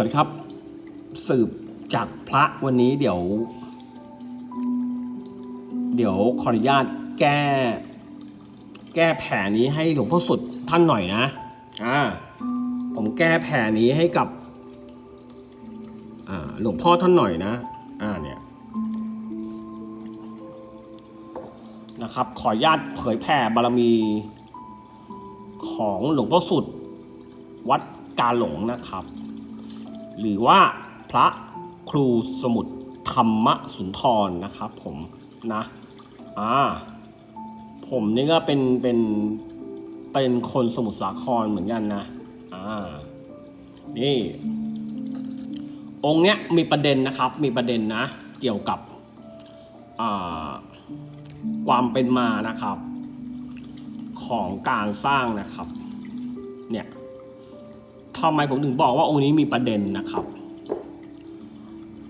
วัสดีครับ สืบจากพระวันนี้เดี๋ยว เดี๋ยวขออนุญาตแก้ แก้แผลนี้ให้หลวงพ่อสุดท่านหน่อยนะอ่าผมแก้แผลนี้ให้กับอ่าหลวงพ่อท่านหน่อยนะอ่าเนี่ยนะครับ ขออนุญาตเผยแผ่บารมี ของหลวงพ่อสุด วัดกาหลงนะครับ หรือว่าพระครูสมุทรธรรมสุนทรนะครับผมนะอ่าผมนี่ก็เป็นเป็นเป็นคนสมุทรสาครเหมือนกันนะอ่านี่ องค์เนี้ยมีประเด็นนะครับ มีประเด็นนะ เกี่ยวกับอ่าความเป็นมานะครับ ของการสร้างนะครับ เนี่ย ทำไมผมถึงบอกว่าองค์นี้มีประเด็นนะครับ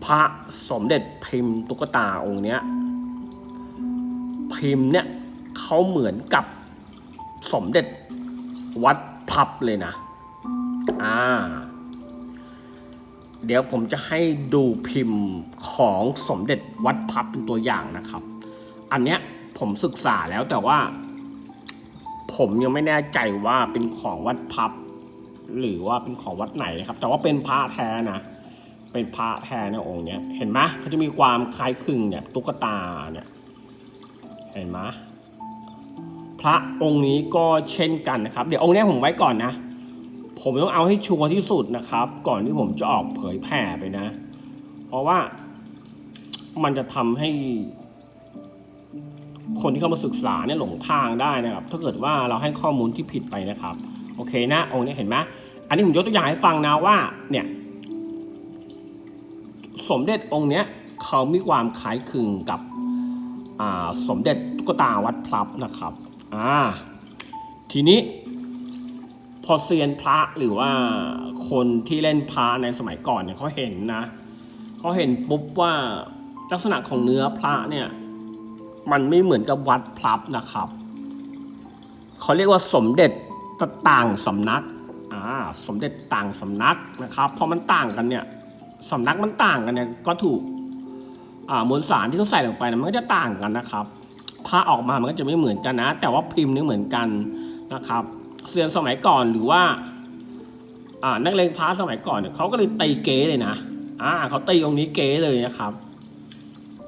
พระสมเด็จพิมพ์ตุ๊กตาองค์เนี้ย พิมพ์เนี่ยเขาเหมือนกับสมเด็จวัดพับเลยนะ อ่า เดี๋ยวผมจะให้ดูพิมพ์ของสมเด็จวัดพับเป็นตัวอย่างนะครับ อันเนี้ยผมศึกษาแล้วแต่ว่า ผมยังไม่แน่ใจว่าเป็นของวัดพับ หรือว่าเป็นของวัดไหนนะครับ แต่ว่าเป็นพระแท้นะ เป็นพระแท้ในองค์เนี้ย เห็นไหมเขาจะมีความคล้ายคลึงเนี่ยตุ๊กตาเนี่ย เห็นไหมพระองค์นี้ก็เช่นกันนะครับ เดี๋ยวองค์นี้ผมไว้ก่อนนะ ผมต้องเอาให้ชัวร์ที่สุดนะครับ ก่อนที่ผมจะออกเผยแผ่ไปนะ เพราะว่ามันจะทำให้ คนที่เข้ามาศึกษาเนี่ยหลงทางได้นะครับ ถ้าเกิดว่าเราให้ข้อมูลที่ผิดไปนะครับ โอเคนะ องค์นี้เห็นไหม อันนี้ผมยกตัวอย่างให้ฟังนะว่าเนี่ยสมเด็จองค์เนี้ยเขามีความคล้ายคลึงกับสมเด็จตุ๊กตาวัดพลับนะครับอ่าทีนี้พอเซียนพระหรือว่าคนที่เล่นพระในสมัยก่อนเนี่ยเขาเห็นนะเขาเห็นปุ๊บว่าลักษณะของเนื้อพระเนี่ยมันไม่เหมือนกับวัดพลับนะครับเขาเรียกว่าสมเด็จต่างสำนัก อ่าสมเด็จต่างสำนักนะครับพอมันต่างกันเนี่ยสำนักมันต่างกันเนี่ยก็ถูกอ่ามวลสารที่เขาใส่ลงไปนะมันก็จะต่างกันนะครับผ้าออกมามันก็จะไม่เหมือนกันนะ แต่ว่าพิมพ์นี่เหมือนกันนะครับเซียนสมัยก่อนหรือว่าอ่านักเลงพระสมัยก่อนเนี่ยเขาก็เลยตีเก๋เลยนะอ่าเขาตีองค์นี้เก๋เลยนะครับ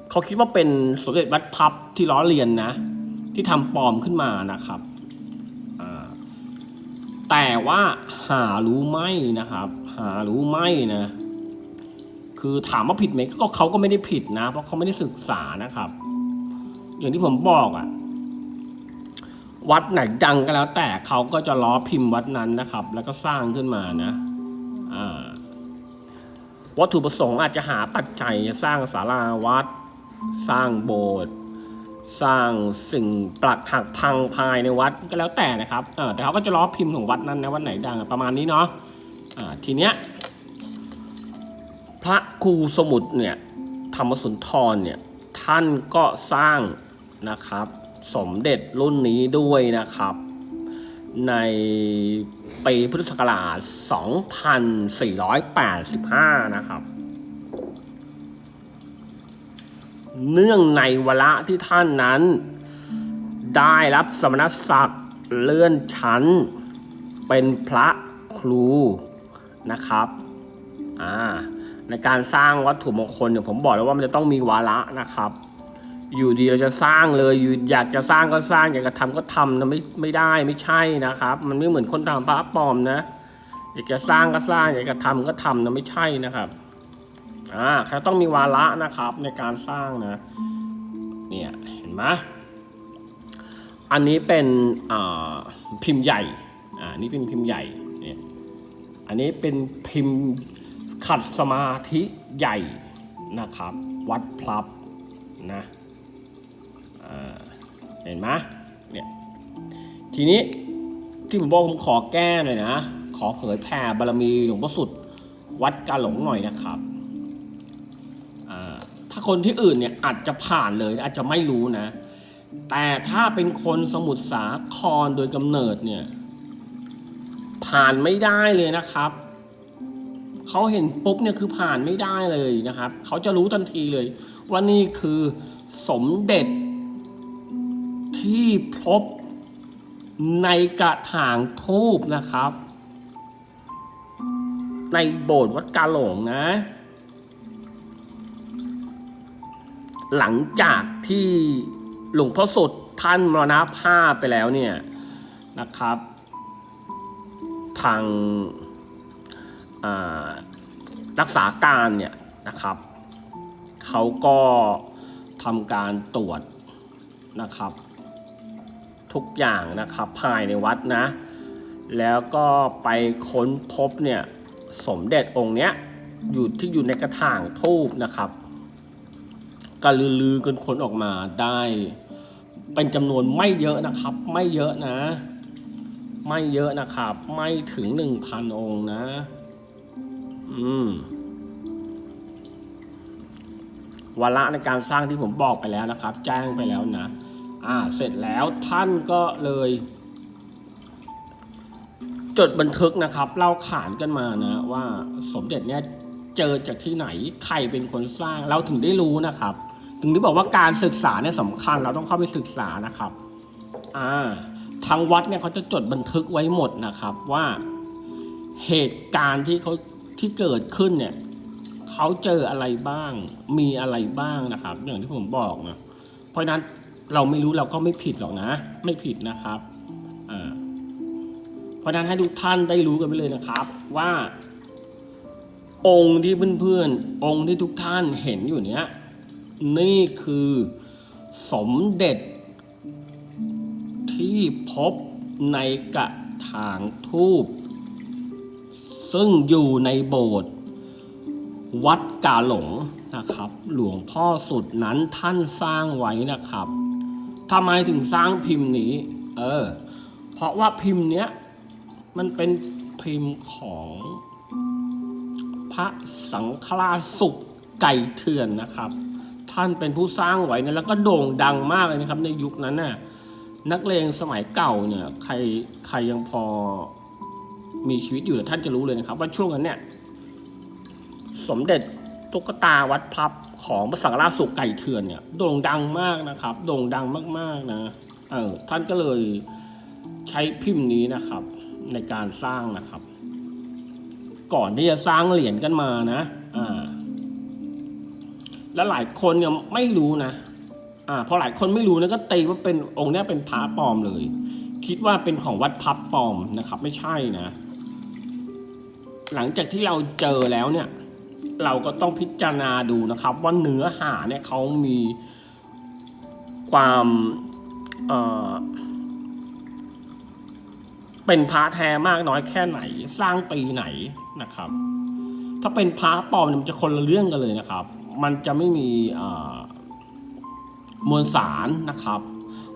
เขาคิดว่าเป็นสมเด็จวัดพับที่ล้อเลียนนะ ที่ทำปลอมขึ้นมานะครับ แต่ว่าหารู้ไหมนะครับ หารู้ไหมนะ คือถามว่าผิดไหมก็เขาก็ไม่ได้ผิดนะ เพราะเขาไม่ได้ศึกษานะครับ อย่างที่ผมบอกอะวัดไหนดังก็แล้ว แต่เขาก็จะล้อพิมพ์วัดนั้นนะครับ แล้วก็สร้างขึ้นมานะ อ่าวัตถุประสงค์อาจจะหาปัจจัยสร้างศาลาวัด สร้างโบสถ์ สร้างสิ่งปลักหักพังภายในวัดก็แล้วแต่นะครับเออแต่เขาก็จะล้อพิมพ์ของวัดนั้นนะวัดไหนดังประมาณนี้เนาะอ่าทีเนี้ยพระครูสมุทรเนี่ยธรรมสุนทรเนี่ยท่านก็สร้างนะครับสมเด็จรุ่นนี้ด้วยนะครับ ในปีพุทธศักราช 2485 นะครับ เนื่องในวาระที่ท่านนั้น ได้รับสมณศักดิ์เลื่อนชั้น เป็นพระครูนะครับอ่าในการสร้างวัตถุมงคลเนี่ยผมบอกแล้วว่ามันจะต้องมีวาระนะครับ อยู่ดีเราจะสร้างเลยอยู่อยากจะสร้างก็สร้างอยากจะทำก็ทำนะไม่ไม่ได้ไม่ใช่นะครับ มันไม่เหมือนคนทำพระปลอมนะ อยากจะสร้างก็สร้างอยากจะทำก็ทำนะไม่ใช่นะครับ อ่าแค่ต้องมีวาระนะครับในการสร้างนะ เนี่ยเห็นไหมอันนี้เป็นพิมพ์ใหญ่ อ่านี่เป็นพิมพ์ใหญ่ เนี่ย อันนี้เป็นพิมพ์ขัดสมาธิใหญ่นะครับ วัดพลับนะเห็นไหมเนี่ย ทีนี้ที่ผมบอกผมขอแก้หน่อยนะ ขอเผยแผ่บารมีหลวงพ่อสุด วัดกาหลงหน่อยนะครับ คนที่อื่นเนี่ยอาจจะผ่านเลยอาจจะไม่รู้นะ แต่ถ้าเป็นคนสมุทรสาครโดยกำเนิดเนี่ย ผ่านไม่ได้เลยนะครับเขาเห็นปุ๊บเนี่ยคือผ่านไม่ได้เลยนะครับเขาจะรู้ทันทีเลย ว่านี่คือสมเด็จ ที่พบในกระถางทูบนะครับ ในโบสถ์วัดกาหลงนะ หลังจากที่หลวงพ่อสดท่านมรณภาพไปแล้วเนี่ยนะครับ ทางรักษาการเนี่ยนะครับเขาก็ทำการตรวจนะครับ ทุกอย่างนะครับภายในวัดนะ แล้วก็ไปค้นพบเนี่ยสมเด็จองค์เนี้ยอยู่ที่อยู่ในกระถางทูบนะครับ ก็ลือๆกันคนออกมาได้ เป็นจำนวนไม่เยอะนะครับ ไม่เยอะนะ ไม่เยอะนะครับ ไม่ถึงหนึ่งพันองค์นะ อืมวาระในการสร้างที่ผมบอกไปแล้วนะครับ แจ้งไปแล้วนะ อ่า เสร็จแล้วท่านก็เลย จดบันทึกนะครับ เล่าขานกันมานะ ว่าสมเด็จเนี่ยเจอจากที่ไหนใครเป็นคนสร้างเราถึงได้รู้นะครับ ถึงได้บอกว่าการศึกษาเนี่ยสำคัญเราต้องเข้าไปศึกษานะครับ อ่า ทางวัดเนี่ยเขาจะจดบันทึกไว้หมดนะครับว่าเหตุการณ์ที่เขาที่เกิดขึ้นเนี่ยเขาเจออะไรบ้าง มีอะไรบ้างนะครับ อย่างที่ผมบอกนะเพราะนั้นเราไม่รู้เราก็ไม่ผิดหรอกนะ ไม่ผิดนะครับอ่าเพราะฉะนั้นให้ทุกท่านได้รู้กันไปเลยนะครับว่าองค์ที่เพื่อนๆ องค์ที่ทุกท่านเห็นอยู่เนี้ย นี่คือสมเด็จ ที่พบในกระถางทูบซึ่งอยู่ในโบสถ์วัดกาหลงนะครับ หลวงพ่อสุดนั้นท่านสร้างไว้นะครับทำไมถึงสร้างพิมพ์นี้ เออ เพราะว่าพิมพ์เนี้ยมันเป็นพิมพ์ของพระสังฆราชสุขไก่เถื่อนนะครับ ท่านเป็นผู้สร้างไว้นะแล้วก็โด่งดังมากเลยนะครับ ในยุคนั้นน่ะนักเลงสมัยเก่าเนี่ยใครใครยังพอมีชีวิตอยู่ท่านจะรู้เลยนะครับ ว่าช่วงนั้นเนี่ย สมเด็จตุ๊กตาวัดพับของพระสังฆราชสุกไก่เถื่อนเนี่ยโด่งดังมากนะครับ โด่งดังมากๆนะเออท่านก็เลยใช้พิมพ์นี้นะครับ ในการสร้างนะครับ ก่อนที่จะสร้างเหรียญกันมานะ อ่า และหลายคนเนี่ยไม่รู้นะอ่าพอหลายคนไม่รู้นะก็ตีว่าเป็นองค์นี้เป็นพระปลอมเลย คิดว่าเป็นของวัดพับปลอมนะครับ ไม่ใช่นะ หลังจากที่เราเจอแล้วเนี่ย เราก็ต้องพิจารณาดูนะครับ ว่าเนื้อหาเนี่ยเขามีความเเป็นพระแท้มากน้อยแค่ไหน สร้างปีไหนนะครับ ถ้าเป็นพระปลอมเนี่ยมันจะคนละเรื่องกันเลยนะครับ มันจะไม่มีมวลสารนะครับ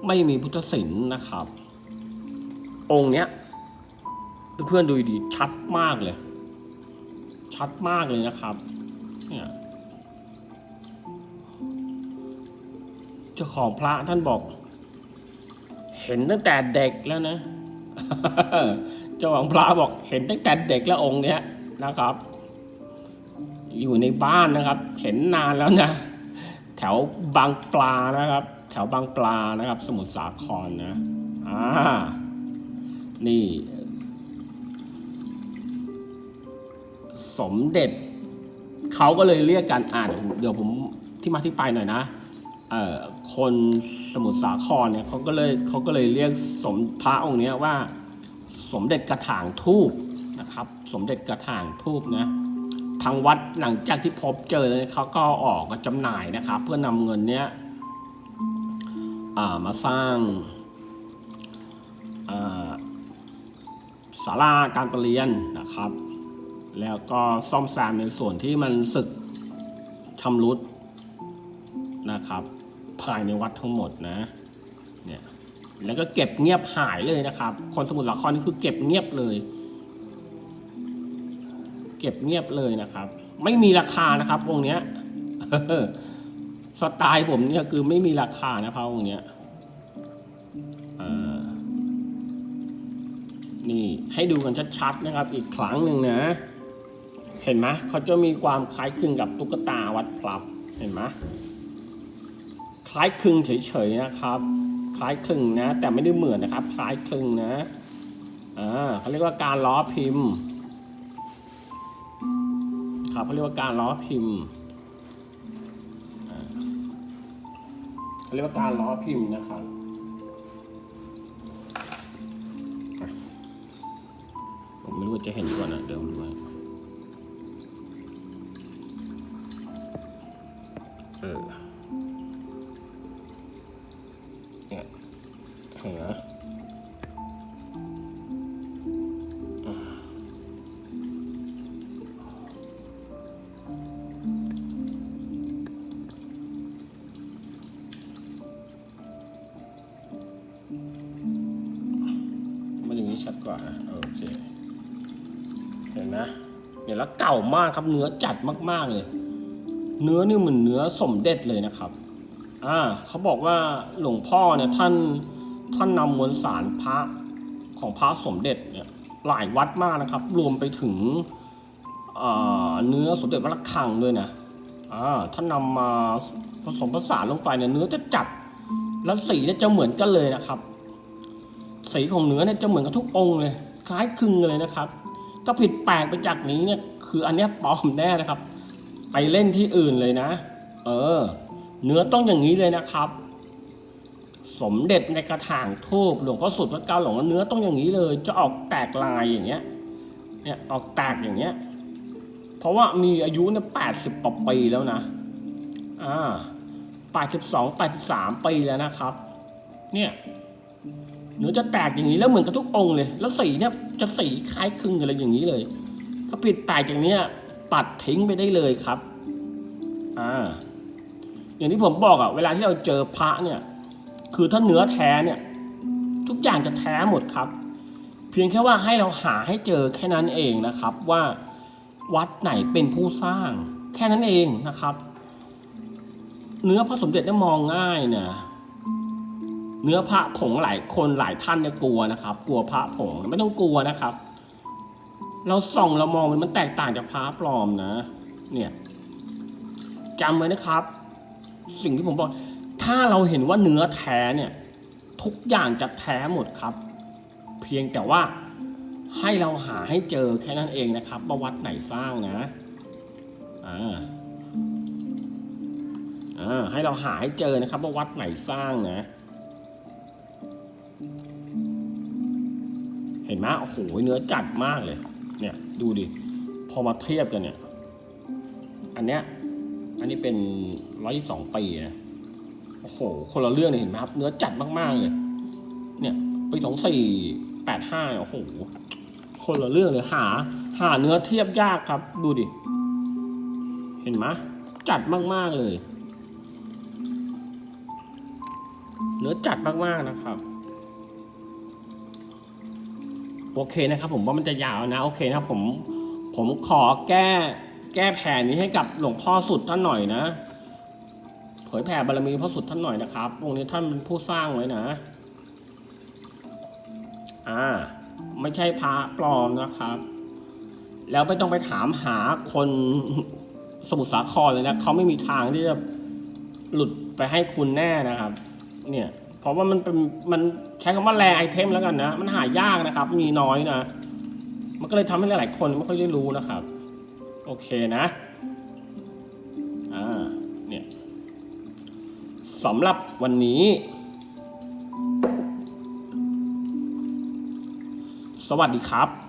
ไม่มีพุทธศิลป์นะครับ องค์เนี้ยเพื่อนๆดูดีชัดมากเลย ชัดมากเลยนะครับ เนี่ยเจ้าของพระท่านบอก เห็นตั้งแต่เด็กแล้วนะเจ้าของพระบอกเห็นตั้งแต่เด็กแล้วองค์เนี้ยนะครับ อยู่ในบ้านนะครับ เห็นนานแล้วนะแถวบางปลานะครับ แถวบางปลานะครับ สมุทรสาครนะอ่านี่ สมเด็จเขาก็เลยเรียกกันอ่านเดี๋ยวผมที่มาที่ไปหน่อยนะเอ่อคนสมุทรสาครเนี่ยเขาก็เลยเขาก็เลยเรียกสมพระองค์เนี้ยว่า สมเด็จกระถางทูบนะครับ สมเด็จกระถางทูบนะ ทางวัดหลังจากที่พบเจอเนี่ยเขาก็ออกมาจำหน่ายนะครับ เพื่อนำเงินเนี้ยมาสร้างศาลาการประเรียนนะครับ แล้วก็ซ่อมแซมในส่วนที่มันสึกชำรุดนะครับ ภายในวัดทั้งหมดนะเนี่ยแล้วก็เก็บเงียบหายเลยนะครับ คนสมุทรสาครนี่คือเก็บเงียบเลย เก็บเงียบเลยนะครับ ไม่มีราคานะครับองค์เนี้ยสไตล์ผมเนี่ยคือไม่มีราคานะครับองค์เนี้ยนี่ให้ดูกันชัดๆนะครับ อีกครั้งหนึ่งนะ เห็นไหมเขาจะมีความคล้ายคลึงกับตุ๊กตาวัดพลับ เห็นไหมคล้ายคลึงเฉยๆนะครับ คล้ายคลึงนะ แต่ไม่ได้เหมือนนะครับ คล้ายคลึงนะอ่าเขาเรียกว่าการล้อพิมพ์ ครับเขาเรียกว่าการล้อพิมพ์เขาเรียกว่าการล้อพิมพ์นะครับผมไม่รู้ว่าจะเห็นก่อนนะเดี๋ยวผมดูให้เออ เคเห็นไหมเนี่ยแล้วเก่ามากครับเนื้อจัดมาก ๆเลย เนื้อนี่เหมือนเนื้อสมเด็จเลยนะครับ อ่าเขาบอกว่าหลวงพ่อเนี่ยท่านท่านนำมวลสารพระของพระสมเด็จเนี่ยหลายวัดมากนะครับ รวมไปถึงเนื้อสมเด็จวัดระฆังด้วยนะอ่าท่านนำมาผสมผสานลงไปเนี่ยเนื้อจะจัดแล้วสีเนี่ยจะเหมือนกันเลยนะครับ สีของเนื้อเนี่ยจะเหมือนกับทุกองค์เลย คล้ายคลึงเลยนะครับถ้าผิดแปลกไปจากนี้เนี่ยคืออันเนี้ยปลอมแน่นะครับ ไปเล่นที่อื่นเลยนะ เออ เนื้อต้องอย่างนี้เลยนะครับ สมเด็จในกระถางทูบหลวงพ่อสุดพระเก้าหลวงเนื้อต้องอย่างนี้เลย จะออกแตกลายอย่างเงี้ย เนี่ยออกแตกอย่างเงี้ย เพราะว่ามีอายุเนี่ยแปดสิบกว่าปีแล้วนะ อ่าแปดสิบสองแปดสิบสามปีแล้วนะครับ เนี่ย เนื้อจะแตกอย่างนี้แล้วเหมือนกับทุกองค์เลย แล้วสีเนี่ยจะสีคล้ายคลึงกันเลยอย่างนี้เลย ถ้าผิดแปลกจากเนี้ตัดทิ้งไปได้เลยครับอ่าอย่างที่ผมบอกอะเวลาที่เราเจอพระเนี่ย คือถ้าเนื้อแท้เนี่ย ทุกอย่างจะแท้หมดครับ เพียงแค่ว่าให้เราหาให้เจอแค่นั้นเองนะครับ ว่าวัดไหนเป็นผู้สร้าง แค่นั้นเองนะครับ เนื้อพระสมเด็จเนี่ยมองง่ายนะ เนื้อพระผงหลายคนหลายท่านเนี่ยกลัวนะครับ กลัวพระผงไม่ต้องกลัวนะครับ เราส่องเรามองมันมันแตกต่างจากพระปลอมนะ เนี่ยจำไว้นะครับ สิ่งที่ผมบอก ถ้าเราเห็นว่าเนื้อแท้เนี่ย ทุกอย่างจะแท้หมดครับ เพียงแต่ว่าให้เราหาให้เจอแค่นั้นเองนะครับว่าวัดไหนสร้างนะอ่าอ่าให้เราหาให้เจอนะครับว่าวัดไหนสร้างนะ เห็นไหมโอ้โหเนื้อจัดมากเลย เนี่ยดูดิ พอมาเทียบกันเนี่ย อันเนี้ย อันนี้เป็นร้อยสองปีนะ โอ้โห คนละเรื่องเลยเห็นไหมครับ เนื้อจัดมากๆเลย เนี่ยปีสองสี่แปดห้าโอ้โห คนละเรื่องเลยหา หาเนื้อเทียบยากครับ ดูดิ เห็นไหมจัดมากๆเลย เนื้อจัดมากๆนะครับ โอเคนะครับผมว่ามันจะยาวนะโอเคนะครับผมผมขอแก้แก้แผนนี้ให้กับหลวงพ่อสุดท่านหน่อยนะ เผยแผ่บารมีพ่อสุดท่านหน่อยนะครับองค์นี้ท่านเป็นผู้สร้างไว้นะ อ่า ไม่ใช่พระปลอมนะครับ แล้วไม่ต้องไปถามหาคนสมุทรสาครเลยนะเขาไม่มีทางที่จะหลุดไปให้คุณแน่นะครับ เนี่ย ราะว่ามันเป็นมันใช้คำว่าแรไอเทมแล้วกันนะ มันหายากนะครับ มีน้อยนะ มันก็เลยทำให้หลายๆคนไม่ค่อยได้รู้นะครับ โอเคนะ อ่า เนี่ยสำหรับวันนี้ สวัสดีครับ